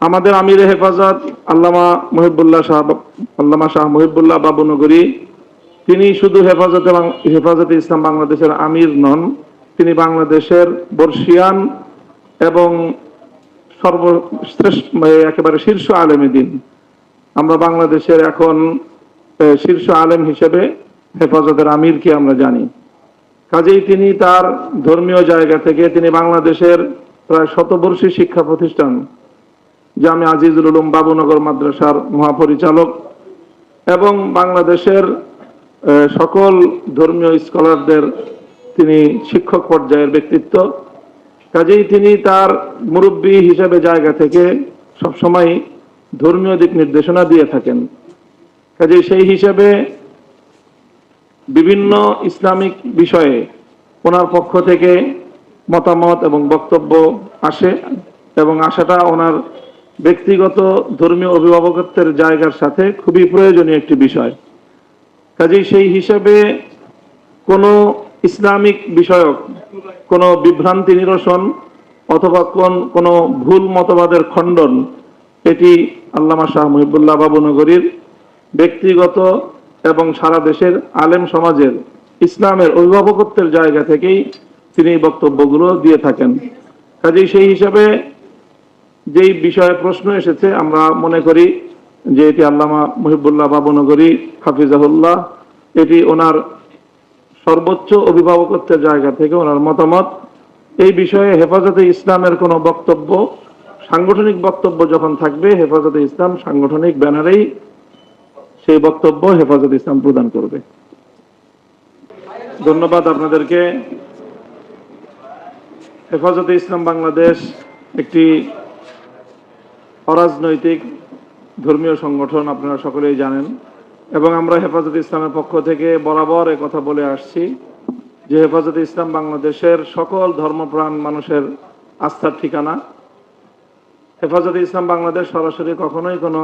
আমাদের আমির হেফাজত আল্লামা মহিবুল্লাহ শাহ আল্লামা শাহ মহিবুল্লাহ বাবুনগরী তিনি শুধু হেফাজতে হেফাজতে ইসলাম বাংলাদেশের আমির নন, তিনি বাংলাদেশের বর্ষিয়ান এবং সর্বশ্রেষ্ঠ একেবারে শীর্ষ আলেমী দিন। আমরা বাংলাদেশের এখন শীর্ষ আলেম হিসেবে হেফাজতের আমিরকে আমরা জানি। কাজেই তিনি তার ধর্মীয় জায়গা থেকে তিনি বাংলাদেশের প্রায় শতবর্ষী শিক্ষা প্রতিষ্ঠান জামে আজিজুল উলুম বাবুনগর মাদ্রাসার মহাপরিচালক এবং বাংলাদেশের সকল ধর্মীয় স্কলারদের তিনি শিক্ষক পর্যায়ের ব্যক্তিত্ব। কাজেই তিনি তার মুরব্বী হিসেবে জায়গা থেকে সবসময় ধর্মীয় দিক নির্দেশনা দিয়ে থাকেন। কাজেই সেই হিসেবে বিভিন্ন ইসলামিক বিষয়ে ওনার পক্ষ থেকে মতামত এবং বক্তব্য আসে এবং আসাটা ওনার ব্যক্তিগত ধর্মীয় অভিভাবকত্বের জায়গার সাথে খুবই প্রয়োজনীয় একটি বিষয়। কাজেই সেই হিসেবে কোনো ইসলামিক বিষয়ক, কোনো বিভ্রান্তি নিরসন অথবা কোন, কোনো ভুল মতবাদের খণ্ডন এটি আল্লামা শাহ মহিবুল্লাহ বাবুনগরীর ব্যক্তিগত এবং সারা দেশের আলেম সমাজের ইসলামের অভিভাবকত্বের জায়গা থেকেই তিনি বক্তব্যগুলো দিয়ে থাকেন। কাজেই সেই হিসাবে যেই বিষয়ে প্রশ্ন এসেছে, আমরা মনে করি যে এটি আল্লামা মহিবুল্লাহ বাবুনগরী হাফিজাহুল্লাহ, এটি ওনার সর্বোচ্চ অভিভাবকত্বের জায়গা থেকে ওনার মতামত। এই বিষয়ে হেফাজতে ইসলামের কোনো বক্তব্য, সাংগঠনিক বক্তব্য যখন থাকবে, হেফাজতে ইসলাম সাংগঠনিক ব্যানারেই সেই বক্তব্য হেফাজতে ইসলাম প্রদান করবে। ধন্যবাদ আপনাদেরকে। হেফাজতে ইসলাম বাংলাদেশ একটি অরাজনৈতিক ধর্মীয় সংগঠন আপনারা সকলেই জানেন, এবং আমরা হেফাজতে ইসলামের পক্ষ থেকে বরাবর কথা বলে আসছি যে হেফাজতে ইসলাম বাংলাদেশের সকল ধর্মপ্রাণ মানুষের আস্থার ঠিকানা। হেফাজতে ইসলাম বাংলাদেশ সরাসরি কখনোই কোনো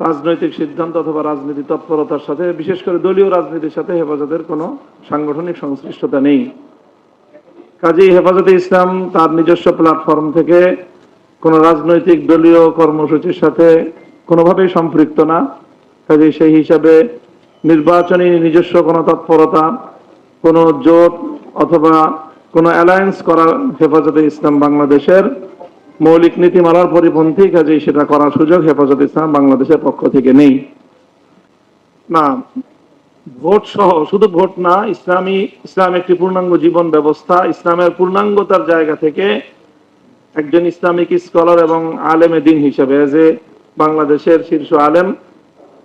রাজনৈতিক সিদ্ধান্ত অথবা রাজনীতি তৎপরতার সাথে, বিশেষ করে দলীয় রাজনীতির সাথে হেফাজতের কোনো সাংগঠনিক সংশ্লিষ্টতা নেই। কাজেই হেফাজতে ইসলাম তার নিজস্ব প্ল্যাটফর্ম থেকে কোনো রাজনৈতিক দলীয় কর্মসূচির সাথে কোনোভাবেই সম্পৃক্ত না। কাজেই সেই হিসাবে নির্বাচনী নিজস্ব কোনো তৎপরতা, কোনো জোট অথবা কোনো অ্যালায়েন্স করার হেফাজতে ইসলাম বাংলাদেশের মৌলিক নীতিমালার পরিপন্থী, কাজেই সেটা করার সুযোগ হেফাজতে ইসলাম বাংলাদেশের পক্ষ থেকে নেই। না, ভোট সহ শুধু ভোট না, ইসলামী, ইসলাম একটি পূর্ণাঙ্গ জীবন ব্যবস্থা, ইসলামের পূর্ণাঙ্গতার জায়গা থেকে একজন ইসলামিক স্কলার এবং আলেমে দিন হিসেবে যে বাংলাদেশের শীর্ষ আলেম,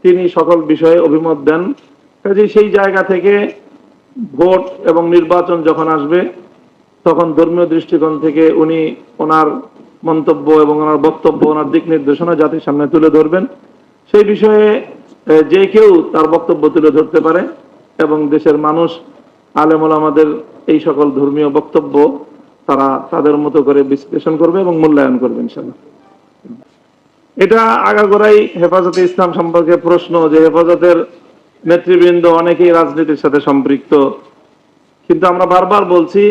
তিনি সকল বিষয়ে অভিমত দেন। কাজে সেই জায়গা থেকে ভোট এবং নির্বাচন যখন আসবে, তখন ধর্মীয় দৃষ্টিকোণ থেকে উনি ওনার মন্তব্য এবং ওনার বক্তব্য, ওনার দিক নির্দেশনা জাতির সামনে তুলে ধরবেন। সেই বিষয়ে যে কেউ তার বক্তব্য তুলে ধরতে পারে এবং দেশের মানুষ, আলেমুল আমাদের এই সকল ধর্মীয় বক্তব্য তারা তাদের মতো করে বিশ্লেষণ করবে এবং মূল্যায়ন করবে ইনশাল্লাহ এটা আগাগোড়াই হেফাজতে ইসলাম সম্পর্কে প্রশ্ন যে হেফাজতের নেতৃবৃন্দ অনেকেই রাজনীতির সাথে সম্পৃক্ত। কিন্তু আমরা বারবার বলছি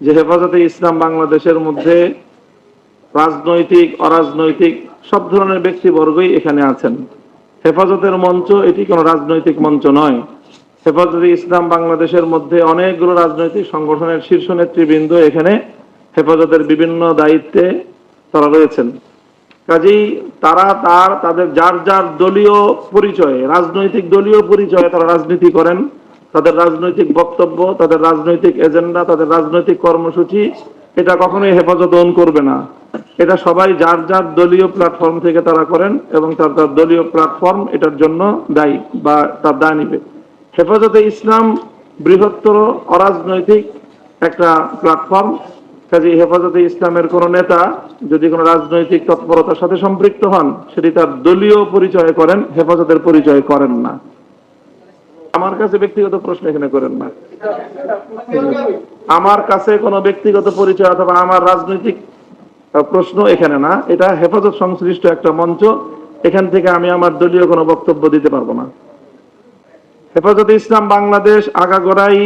যে হেফাজতে ইসলাম বাংলাদেশের মধ্যে রাজনৈতিক, অরাজনৈতিক সব ধরনের ব্যক্তিবর্গই এখানে আছেন। হেফাজতের মঞ্চ এটি কোনো রাজনৈতিক মঞ্চ নয়। হেফাজতে ইসলাম বাংলাদেশের মধ্যে অনেকগুলো রাজনৈতিক সংগঠনের শীর্ষ নেতৃবৃন্দ এখানে হেফাজতের বিভিন্ন দায়িত্বে তারা রয়েছেন। কাজেই তারা তার, তাদের যার যার দলীয় পরিচয়ে, রাজনৈতিক দলীয় পরিচয়ে তারা রাজনীতি করেন। তাদের রাজনৈতিক বক্তব্য, তাদের রাজনৈতিক এজেন্ডা, তাদের রাজনৈতিক কর্মসূচি, এটা কখনোই হেফাজত ওন করবে না। এটা সবাই যার যার দলীয় প্ল্যাটফর্ম থেকে তারা করেন এবং তার তার দলীয় প্ল্যাটফর্ম এটার জন্য দায়ী বা তার দায় নিবে। হেফাজতে ইসলাম বৃহত্তর অরাজনৈতিক একটা প্ল্যাটফর্ম কাজে হেফাজতে ইসলামের কোন নেতা যদি কোনো রাজনৈতিক তৎপরতার সাথে সম্পৃক্ত হন, সেটি তার দলীয় পরিচয় করেন, হেফাজতের পরিচয় করেন না। আমার কাছে ব্যক্তিগত প্রশ্ন এখানে করেন না। আমার কাছে কোনো ব্যক্তিগত পরিচয় অথবা আমার রাজনৈতিক প্রশ্ন এখানে না। এটা হেফাজত সংশ্লিষ্ট একটা মঞ্চ, এখান থেকে আমি আমার দলীয় কোনো বক্তব্য দিতে পারব না। হেফাজতে ইসলাম বাংলাদেশ, আগাগোড়াই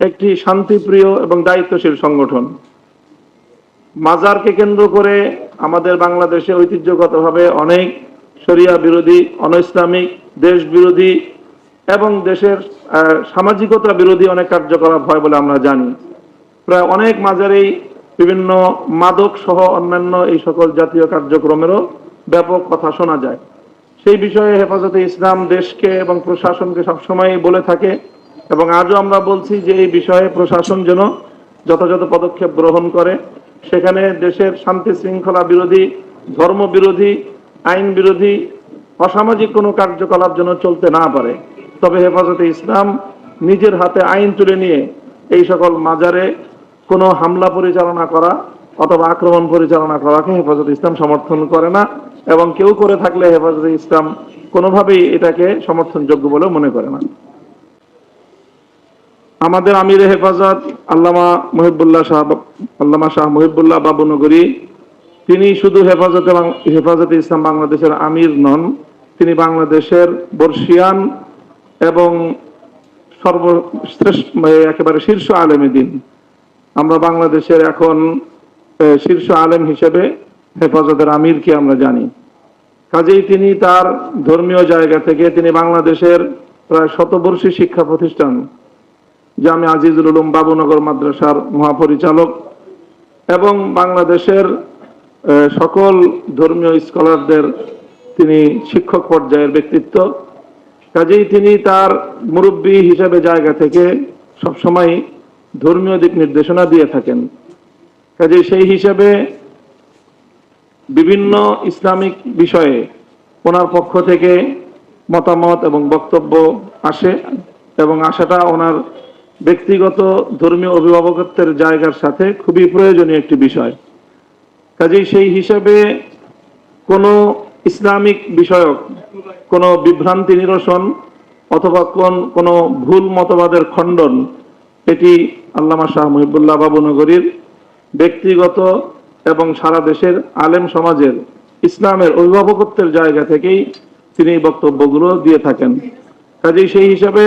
একটি শান্তিপ্রিয় এবং দায়িত্বশীল সংগঠন। মাজারকে কেন্দ্র করে আমাদের বাংলাদেশে ঐতিহ্যগতভাবে অনেক শরিয়া বিরোধী অন ইসলামিক দেশ বিরোধী এবং দেশের সামাজিকতা বিরোধী অনেক কার্যকলাপ হয় বলে আমরা জানি। প্রায় অনেক মাজারেই বিভিন্ন মাদক সহ অন্যান্য এই সকল জাতীয় কার্যক্রমেরও ব্যাপক কথা শোনা যায়। সেই বিষয়ে হেফাজতে ইসলাম দেশকে এবং প্রশাসনকে সবসময় বলে থাকে এবং আজও আমরা বলছি যে এই বিষয়ে প্রশাসন যেন যথাযথ পদক্ষেপ গ্রহণ করে। সেখানে দেশের শান্তি শৃঙ্খলা বিরোধী, ধর্ম বিরোধী, আইন বিরোধী, অসামাজিক কোনো কার্যকলাপ যেন চলতে না পারে। তবে হেফাজতে ইসলাম নিজের হাতে আইন তুলে নিয়ে এই সকল মাজারে কোনো হামলা পরিচালনা করা অথবা আক্রমণ পরিচালনা করাকে হেফাজত ইসলাম সমর্থন করে না। এবং কেউ করে থাকলে হেফাজতে ইসলাম কোনোভাবেই এটাকে সমর্থনযোগ্য বলে মনে করে না। আমাদের আমির হেফাজত আল্লামা মহিবুল্লাহ শাহ আল্লামা শাহ মহিবুল্লাহ বাবু নগরী, তিনি শুধু হেফাজতে হেফাজতে ইসলাম বাংলাদেশের আমির নন, তিনি বাংলাদেশের বর্ষিয়ান এবং সর্বশ্রেষ্ঠ একেবারে শীর্ষ আলেমী দিন। আমরা বাংলাদেশের এখন শীর্ষ আলেম হিসেবে হেফাজতের আমিরকে আমরা জানি। কাজেই তিনি তার ধর্মীয় জায়গা থেকে তিনি বাংলাদেশের প্রায় শতবর্ষী শিক্ষা প্রতিষ্ঠান, জামে আজিজুল উলুম বাবুনগর মাদ্রাসার মহাপরিচালক এবং বাংলাদেশের সকল ধর্মীয় স্কলারদের তিনি শিক্ষক পর্যায়ের ব্যক্তিত্ব। কাজেই তিনি তার মুরব্বী হিসেবে জায়গা থেকে সবসময় ধর্মীয় দিক নির্দেশনা দিয়ে থাকেন। কাজেই সেই হিসেবে বিভিন্ন ইসলামিক বিষয়ে ওনার পক্ষ থেকে মতামত এবং বক্তব্য আসে এবং আসাটা ওনার ব্যক্তিগত ধর্মীয় অভিভাবকত্বের জায়গার সাথে খুবই প্রয়োজনীয় একটি বিষয়। কাজেই সেই হিসাবে কোনো ইসলামিক বিষয়ক, কোনো বিভ্রান্তি নিরসন অথবা কোন, কোনো ভুল মতবাদের খণ্ডন এটি আল্লামা শাহ মহিবুল্লাহ বাবুনগরীর ব্যক্তিগত এবং সারা দেশের আলেম সমাজের ইসলামের অভিভাবকত্বের জায়গা থেকেই তিনি এই বক্তব্যগুলো দিয়ে থাকেন। কাজেই সেই হিসাবে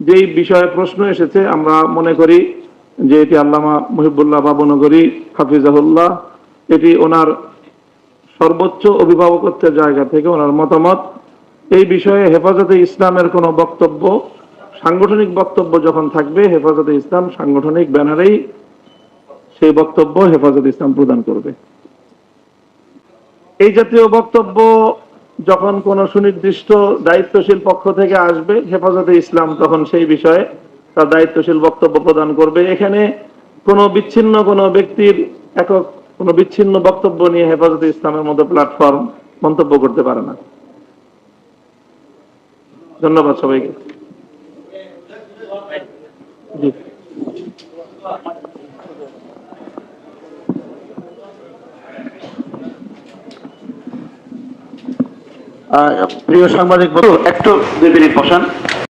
যেই বিষয়ে প্রশ্ন এসেছে, আমরা মনে করি যে এটি আল্লামা মহিবুল্লাহ বাবুনগরী হাফিজাহুল্লাহ, এটি ওনার সর্বোচ্চ অভিভাবকত্বের জায়গা থেকে ওনার মতামত। এই বিষয়ে হেফাজতে ইসলামের কোনো বক্তব্য, সাংগঠনিক বক্তব্য যখন থাকবে, হেফাজতে ইসলাম সাংগঠনিক ব্যানারেই সেই বক্তব্য হেফাজত ইসলাম প্রদান করবে। এই জাতীয় বক্তব্য যখন কোনো সুনির্দিষ্ট দায়িত্বশীল পক্ষ থেকে আসবে, হেফাজতে ইসলাম তখন সেই বিষয়ে তার দায়িত্বশীল বক্তব্য প্রদান করবে। এখানে কোনো বিচ্ছিন্ন কোনো ব্যক্তির একক কোনো বিচ্ছিন্ন বক্তব্য নিয়ে হেফাজতে ইসলামের মতো প্ল্যাটফর্ম মন্তব্য করতে পারে না। ধন্যবাদ সবাইকে। জি। প্রিয় সাংবাদিক বন্ধু একটু দুই মিনিট বসান।